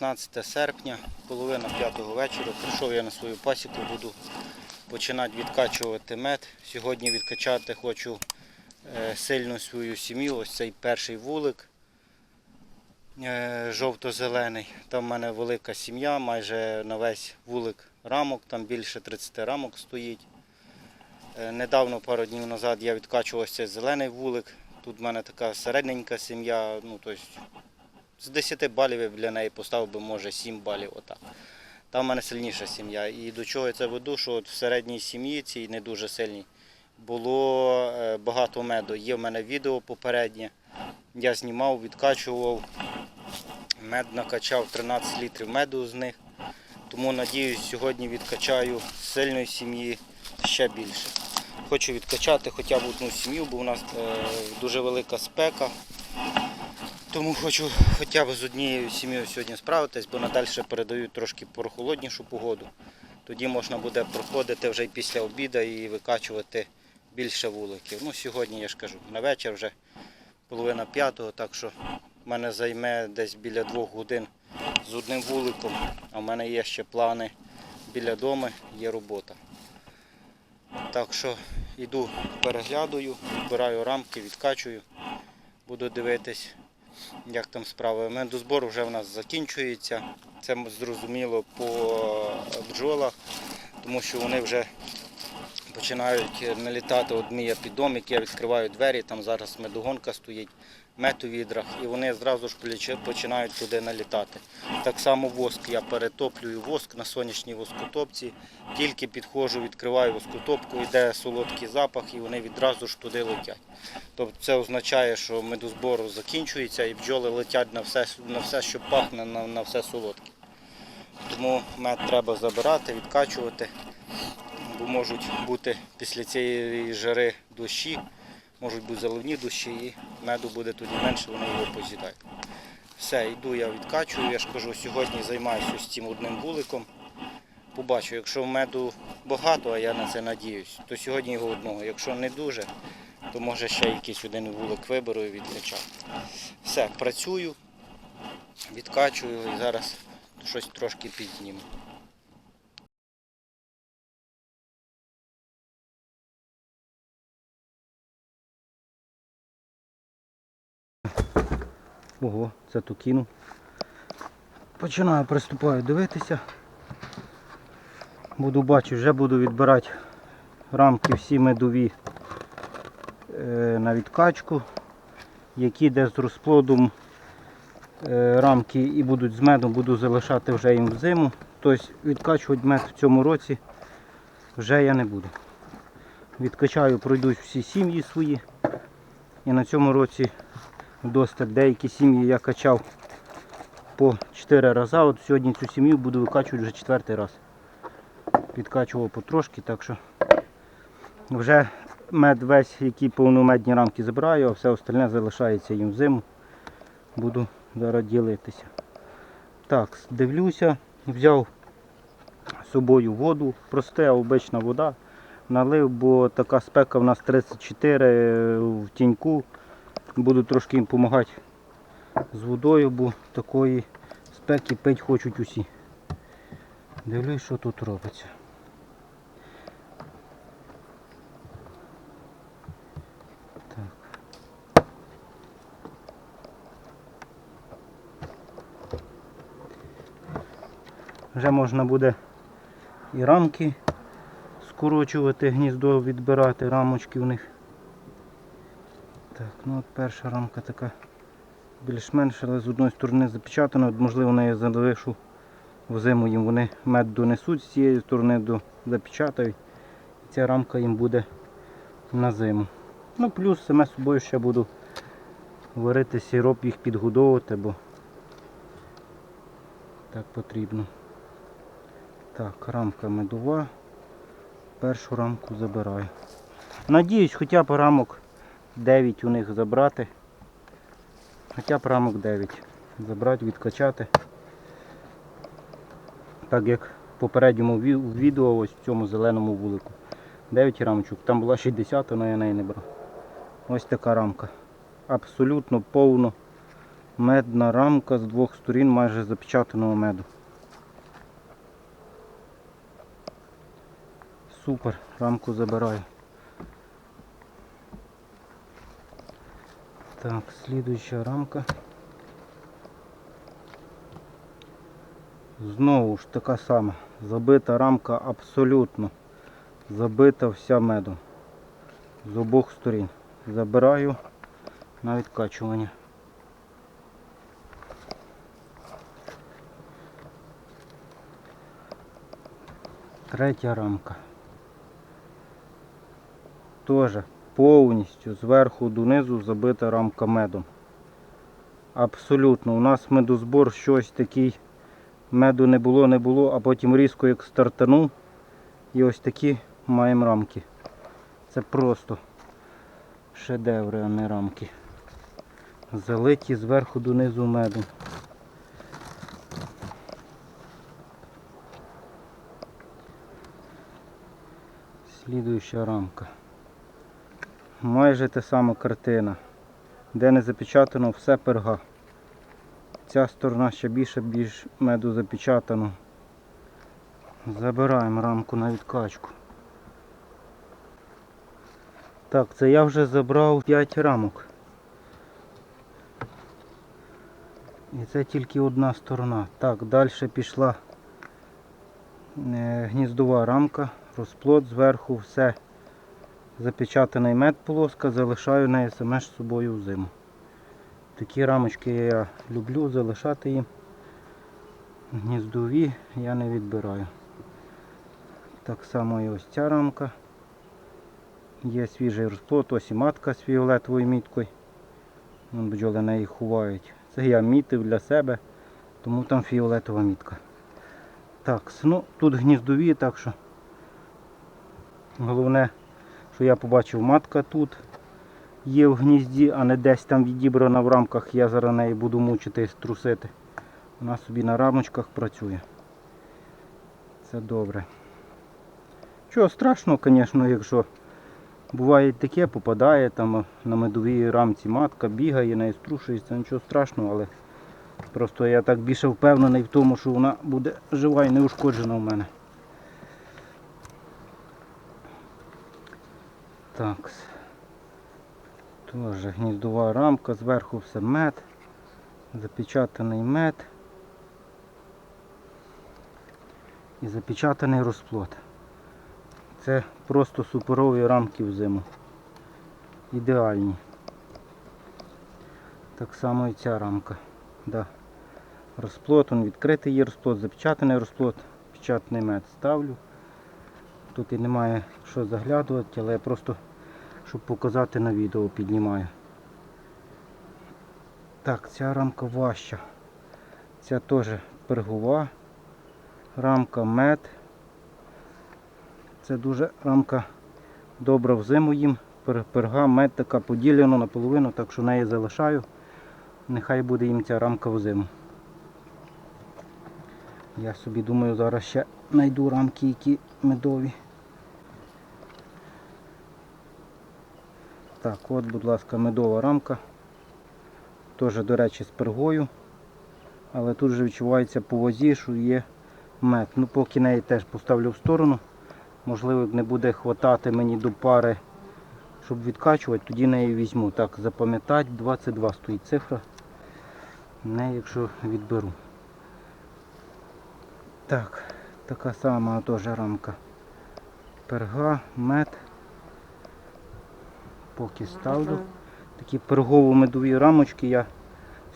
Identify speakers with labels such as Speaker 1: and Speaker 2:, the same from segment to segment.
Speaker 1: 16 серпня, половина п'ятого вечора. Прийшов я на свою пасіку, буду починати відкачувати мед. Сьогодні відкачати хочу е, сильно свою сім'ю. Ось цей перший вулик е, жовто-зелений. Там в мене велика сім'я, майже на весь вулик рамок, там більше 30 рамок стоїть. Е, Недавно, пару днів назад, я відкачував цей зелений вулик. Тут в мене така середненька сім'я, ну тобто з 10 балів я для неї поставив би, може, 7 балів. Отак. Там в мене сильніша сім'я. І до чого я це веду, що от в середній сім'ї, цій не дуже сильній, було е, багато меду. Є в мене відео попереднє. Я знімав, відкачував. Мед накачав 13 літрів меду з них. Тому надіюсь, сьогодні відкачаю з сильної сім'ї ще більше. Хочу відкачати хоча б одну сім'ю, бо у нас е, дуже велика спека. Тому хочу хоча б з однією сім'єю сьогодні справитись, бо надалі передають трошки прохолоднішу погоду. Тоді можна буде проходити вже після обіду і викачувати більше вуликів. Ну, сьогодні я ж кажу, на вечір вже половина п'ятого, так що в мене займе десь біля двох годин з одним вуликом, а в мене є ще плани біля дому, є робота. Так що йду, переглядую, збираю рамки, відкачую, буду дивитись, як там справи. Медозбор вже в нас закінчується. Це зрозуміло по бджолах, тому що вони вже починають налітати. От мій піддомик, я відкриваю двері, там зараз медогонка стоїть, мед у відрах, і вони зразу ж починають туди налітати. Так само воск, я перетоплюю воск на сонячній воскотопці, тільки підходжу, відкриваю воскотопку, йде солодкий запах і вони відразу ж туди летять. Тобто це означає, що медозбор закінчується і бджоли летять на все, на все що пахне, на, на все солодке. Тому мед треба забирати, відкачувати, бо можуть бути після цієї жари дощі, можуть бути заливні дощі і меду буде тоді менше, вони його поз'їдають. Все, йду я відкачую, я ж кажу, сьогодні займаюся ось цим одним вуликом. Побачу, якщо меду багато, а я на це надіюсь, то сьогодні його одного. Якщо не дуже, то може ще якийсь один вулик виберу і відкачаю. Все, працюю, відкачую і зараз щось трошки підніму. Ого, це ту кину. Починаю приступаю дивитися. Буду бачити, вже буду відбирати рамки всі медові е, на відкачку, які де з розплодом е, рамки і будуть з медом, буду залишати вже їм взиму. Тобто відкачувати мед в цьому році вже я не буду. Відкачаю, пройдусь всі сім'ї свої. І на цьому році достатньо деякі сім'ї я качав по 4 рази. От сьогодні цю сім'ю буду викачувати вже четвертий раз. Підкачував потрошки, так що вже мед весь, які повномедні рамки забираю, а все остальне залишається їм взиму. Буду зараз ділитися. Так, дивлюся, взяв з собою воду, проста обична вода. Налив, бо така спека в нас 34 в тіньку. Буду трошки їм допомагати з водою, бо такої спеки пить хочуть усі. Дивлюсь, що тут робиться. Вже можна буде і рамки скорочувати, гніздо відбирати, рамочки в них. Так, ну от перша рамка така більш-менш, але з одної сторони запечатана, можливо, я залишу в зиму їм вони мед донесуть з цієї сторони до запечатають. І ця рамка їм буде на зиму. Ну плюс саме собою ще буду варити сироп, їх підгодовувати, бо так потрібно. Так, рамка медова. Першу рамку забираю. Надіюсь, хоча б рамок 9 у них забрати. Хоча б рамок 9. Забрати, відкачати. Так як в попередньому відео ось в цьому зеленому вулику. 9 рамочок. Там була 60, але я неї не брав. Ось така рамка. Абсолютно повно Медна рамка з двох сторін майже запечатаного меду. Супер, рамку забираю. Так, слідуюча рамка. Знову ж така сама. Забита рамка абсолютно. Забита вся медом. З обох сторін. Забираю на відкачування. Третя рамка. Тоже повністю зверху донизу забита рамка медом. Абсолютно. У нас медозбор щось такий. Меду не було, не було, а потім різко як стартанув. І ось такі маємо рамки. Це просто шедеври, а не рамки. Залиті зверху донизу медом. Слідуюча рамка. Майже та сама картина. Де не запечатано все перга. Ця сторона ще більше більш меду запечатано. Забираємо рамку на відкачку. Так, це я вже забрав 5 рамок. І це тільки одна сторона. Так, далі пішла е, гніздова рамка, розплод зверху, все запечатаний мед полоска, залишаю неї саме з собою в зиму. Такі рамочки я люблю залишати їм. Гніздові я не відбираю. Так само і ось ця рамка. Є свіжий розплод, ось і матка з фіолетовою міткою. Вон бджоли неї ховають. Це я мітив для себе, тому там фіолетова мітка. Так, ну тут гніздові, так що головне, що я побачив матка тут є в гнізді, а не десь там відібрана в рамках, я зараз неї буду мучити трусити. Вона собі на рамочках працює. Це добре. Чого страшного, звісно, якщо буває таке, попадає там на медовій рамці матка, бігає, неї струшується, нічого страшного, але просто я так більше впевнений в тому, що вона буде жива і неушкоджена в мене. Так. Теж гніздова рамка, зверху все мед, запечатаний мед і запечатаний розплод. Це просто суперові рамки в зиму. Ідеальні. Так само і ця рамка. Да. Розплод, він відкритий є розплод, запечатаний розплод, печатний мед ставлю. Тут і немає що заглядувати, але я просто щоб показати на відео піднімаю. Так, ця рамка важча. Ця теж пергова. Рамка мед. Це дуже рамка добра в зиму їм. Перга, мед така поділена наполовину, так що неї залишаю. Нехай буде їм ця рамка в зиму. Я собі думаю, зараз ще знайду рамки, які медові. Так, от, будь ласка, медова рамка. Теж, до речі, з пергою. Але тут вже відчувається по вазі, що є мед. Ну, поки неї теж поставлю в сторону. Можливо, не буде хватати мені до пари, щоб відкачувати, тоді неї візьму. Так, запам'ятати, 22 стоїть цифра. Не, якщо відберу. Так, така сама теж рамка. Перга, мед поки ставлю. Такі пергово-медові рамочки я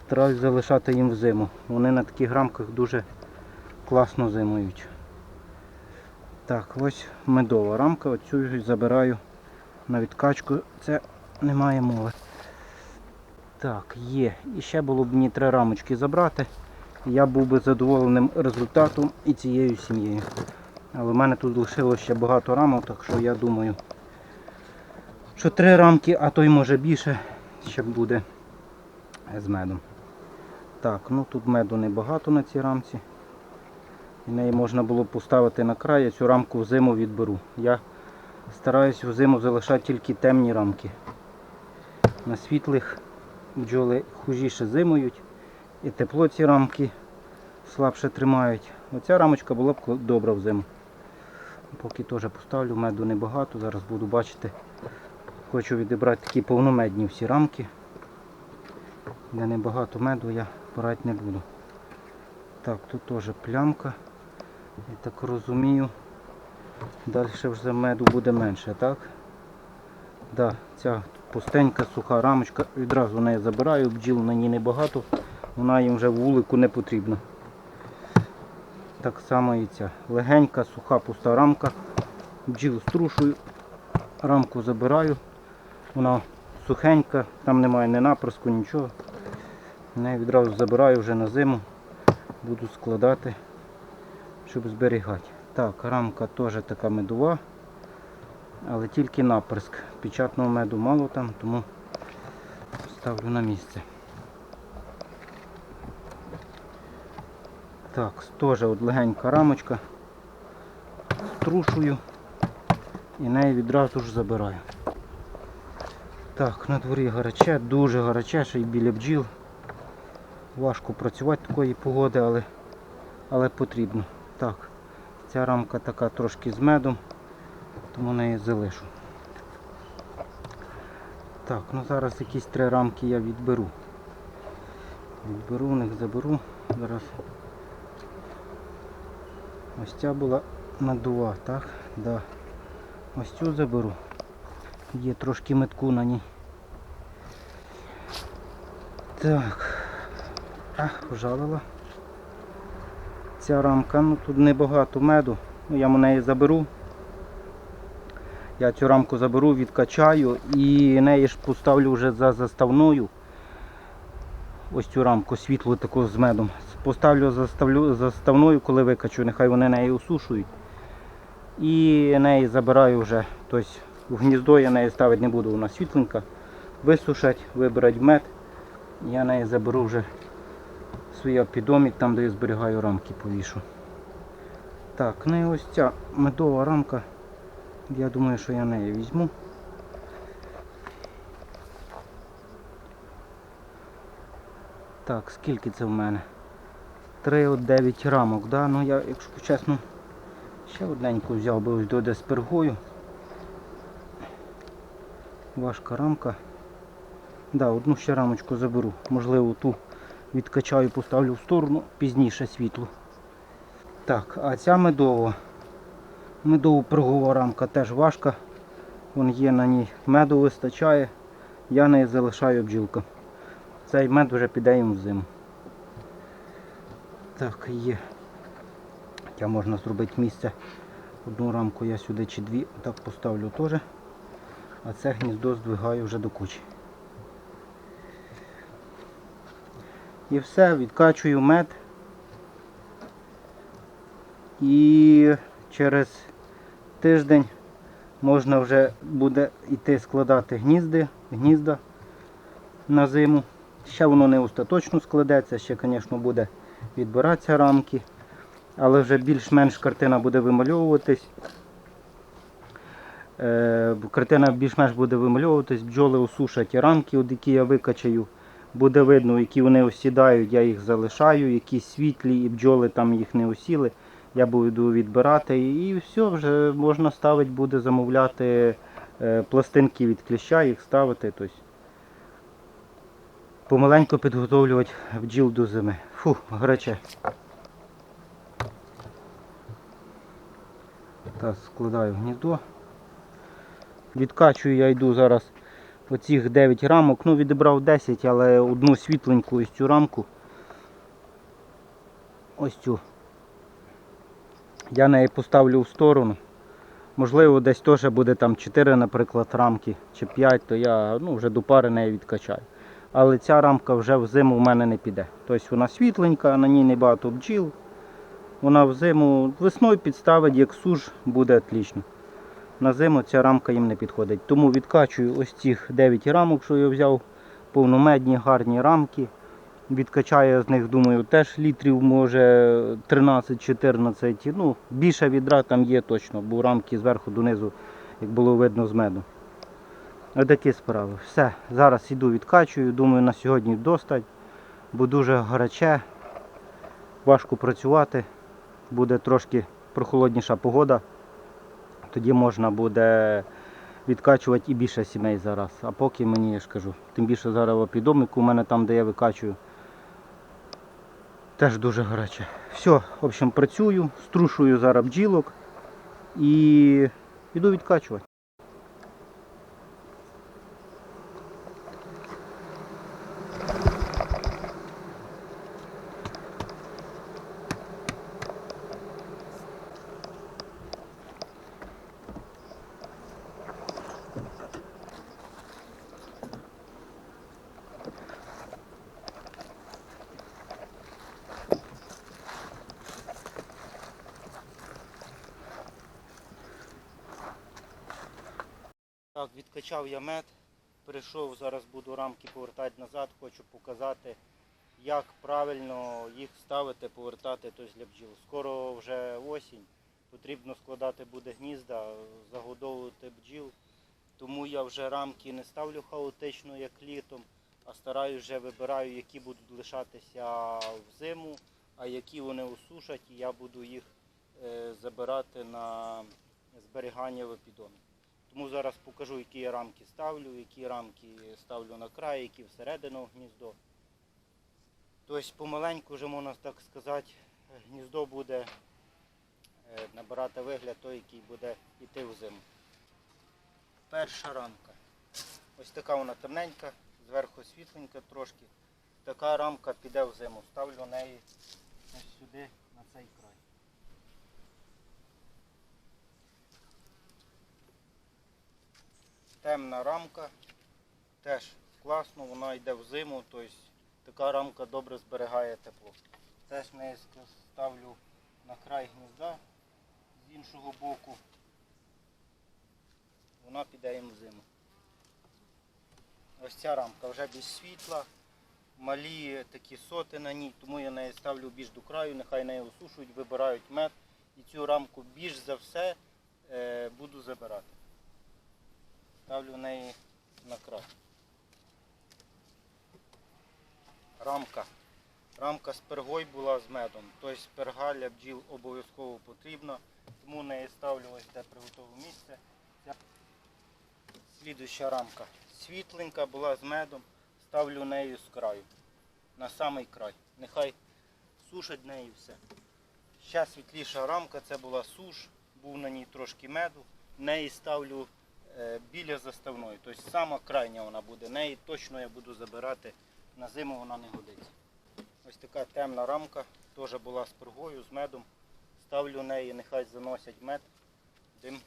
Speaker 1: стараюсь залишати їм в зиму. Вони на таких рамках дуже класно зимують. Так, ось медова рамка, оцю забираю на відкачку. Це немає мови. Так, є. І ще було б мені три рамочки забрати. Я був би задоволеним результатом і цією сім'єю. Але в мене тут лишилося ще багато рамок, так що я думаю, що три рамки, а то й може більше, ще буде з медом. Так, ну тут меду небагато на цій рамці. І неї можна було б поставити на край, я цю рамку в зиму відберу. Я стараюсь в зиму залишати тільки темні рамки. На світлих
Speaker 2: бджоли хужіше зимують і тепло ці рамки слабше тримають. Оця рамочка була б добра в зиму. Поки теж поставлю, меду небагато, зараз буду бачити. Хочу відібрати такі повномедні всі рамки. Де небагато меду я брати не буду. Так, тут теж плямка. Я так розумію. Далі вже меду буде менше, так? Да, ця пустенька, суха рамочка, відразу неї забираю, бджіл на ній небагато, вона їм вже в вулику не потрібна. Так само і ця. Легенька, суха, пуста рамка. Бджіл струшую, рамку забираю. Вона сухенька, там немає ні наприску, нічого. Неї відразу забираю вже на зиму. Буду складати, щоб зберігати. Так, рамка теж така медова, але тільки наприск. Печатного меду мало там, тому ставлю на місце. Так, теж от легенька рамочка. Струшую і неї відразу ж забираю. Так, на дворі гаряче, дуже гаряче, ще й біля бджіл. Важко працювати такої погоди, але, але потрібно. Так, ця рамка така трошки з медом, тому неї залишу. Так, ну зараз якісь три рамки я відберу. Відберу, в них заберу. Зараз ось ця була надува, так? Да. Ось цю заберу. Є трошки метку на ній. Так. Ах, пожалила. Ця рамка, ну тут небагато меду. Ну, я неї заберу. Я цю рамку заберу, відкачаю і неї ж поставлю вже за заставною. Ось цю рамку світлу таку з медом. Поставлю заставлю, заставною, коли викачу, нехай вони неї осушують. І неї забираю вже. Тобто в гніздо я неї ставити не буду, вона світленька. Висушать, вибрать мед. Я неї заберу вже свій підомік, там де я зберігаю рамки повішу. Так, ну і ось ця медова рамка. Я думаю, що я неї візьму. Так, скільки це в мене? 3-9 рамок, да? Ну я, якщо чесно, ще одненьку взяв би ось до де з пергою. Важка рамка. Да, одну ще рамочку заберу. Можливо, ту відкачаю, поставлю в сторону, пізніше світло. Так, а ця медова. Медово пергова рамка теж важка. Вон є на ній меду вистачає. Я неї залишаю бджілка. Цей мед вже піде їм в зиму. Так, є. Хоча можна зробити місце. Одну рамку я сюди чи дві так поставлю теж. А це гніздо здвигаю вже до кучі. І все, відкачую мед. І через тиждень можна вже буде йти складати гнізди, гнізда на зиму. Ще воно не остаточно складеться, ще, звісно, буде відбиратися рамки, але вже більш-менш картина буде вимальовуватись. Е, Картина більш-менш буде вимальовуватись, бджоли осушать рамки, які я викачаю. Буде видно, які вони осідають, я їх залишаю, які світлі і бджоли там їх не осіли. Я буду відбирати і все, вже можна ставити, буде замовляти е, пластинки від кліща, їх ставити. Тобто, помаленьку підготовлювати бджіл до зими. Фу, гаряче. Так, складаю гніздо. Відкачую я йду зараз оцих 9 рамок. Ну, відібрав 10, але одну світленьку ось цю рамку. Ось цю. Я неї поставлю в сторону. Можливо, десь теж буде там 4, наприклад, рамки чи 5, то я ну, вже до пари неї відкачаю. Але ця рамка вже в зиму в мене не піде. Тобто вона світленька, на ній небагато бджіл. Вона в зиму весною підставить, як суш, буде отлично. На зиму ця рамка їм не підходить. Тому відкачую ось цих 9 рамок, що я взяв, повномедні гарні рамки. Відкачаю з них, думаю, теж літрів може 13-14. Ну, більше відра там є точно, бо рамки зверху донизу, як було видно з меду. Отакі справи. Все, зараз іду відкачую. Думаю, на сьогодні достать, бо дуже гаряче, важко працювати. Буде трошки прохолодніша погода. Тоді можна буде відкачувати і більше сімей зараз. А поки мені я ж кажу, тим більше зараз в опідомику у мене там, де я викачую. Теж дуже гаряче. Все, в общем, працюю, струшую зараз бджілок і іду відкачувати.
Speaker 1: Відкачав я мед, прийшов, зараз буду рамки повертати назад, хочу показати, як правильно їх ставити, повертати тобто для бджіл. Скоро вже осінь, потрібно складати буде гнізда, загодовувати бджіл. Тому я вже рамки не ставлю хаотично, як літом, а стараюсь вже вибираю, які будуть лишатися взиму, а які вони осушать, і я буду їх е, забирати на зберігання в епідомі. Тому зараз покажу, які я рамки ставлю, які рамки ставлю на край, які всередину гніздо. Тобто помаленьку вже можна так сказати, гніздо буде е, набирати вигляд той, який буде йти в зиму. Перша рамка. Ось така вона темненька, зверху світленька трошки. Така рамка піде в зиму. Ставлю неї ось сюди, на цей край. Темна рамка. Теж класно, вона йде в зиму, тобто така рамка добре зберігає тепло. Теж не ставлю на край гнізда з іншого боку. Вона піде їм в зиму. Ось ця рамка вже без світла, малі такі соти на ній, тому я неї ставлю більш до краю, нехай неї осушують, вибирають мед. І цю рамку більш за все е, буду забирати ставлю в неї на край. Рамка. Рамка з пергой була з медом. Тобто перга для бджіл обов'язково потрібна. Тому неї ставлю ось де приготове місце. Ця Слідуща рамка. Світленька була з медом. Ставлю нею з краю. На самий край. Нехай сушать неї все. Ще світліша рамка, це була суш, був на ній трошки меду. Неї ставлю біля заставної. Тобто сама крайня вона буде. Неї точно я буду забирати. На зиму вона не годиться. Ось така темна рамка, теж була з пергою, з медом. Ставлю неї, нехай заносять мед, дим.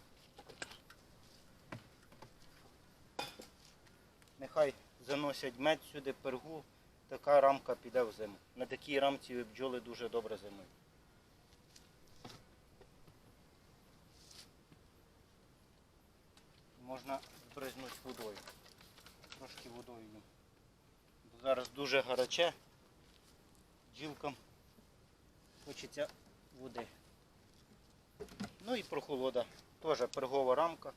Speaker 1: Нехай заносять мед сюди, пергу. Така рамка піде в зиму. На такій рамці бджоли дуже добре зимують. Можна збризнути водою. Трошки водою. Бо зараз дуже гаряче. Бджілкам хочеться води. Ну і прохолода. Теж пергова рамка.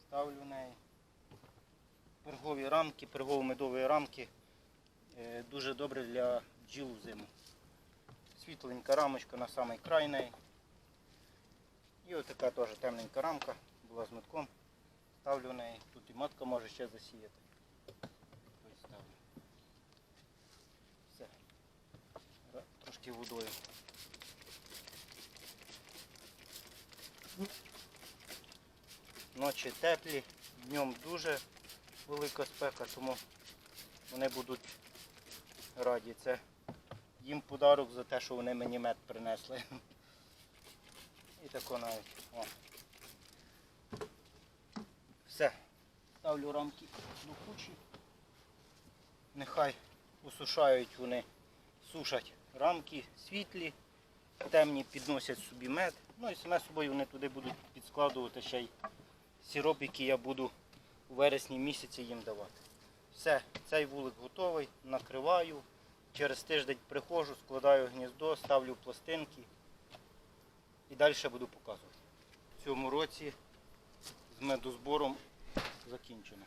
Speaker 1: Ставлю в неї. Пергові рамки, пергово-медові рамки е, дуже добре для бджіл взиму. Світленька рамочка на самий край. І ось така теж темненька рамка була з метком. Ставлю в неї. Тут і матка може ще засіяти. Ось ставлю. Все. Трошки водою. Ночі теплі, днем дуже велика спека, тому вони будуть раді. Це їм подарок за те, що вони мені мед принесли. І тако навіть. Все. Ставлю рамки до кучі. Нехай усушають вони, сушать рамки світлі, темні підносять собі мед. Ну і саме собою вони туди будуть підскладувати ще й сироп, який я буду у вересні місяці їм давати. Все, цей вулик готовий, накриваю. Через тиждень приходжу, складаю гніздо, ставлю пластинки і далі буду показувати. В цьому році з медозбором закінчено.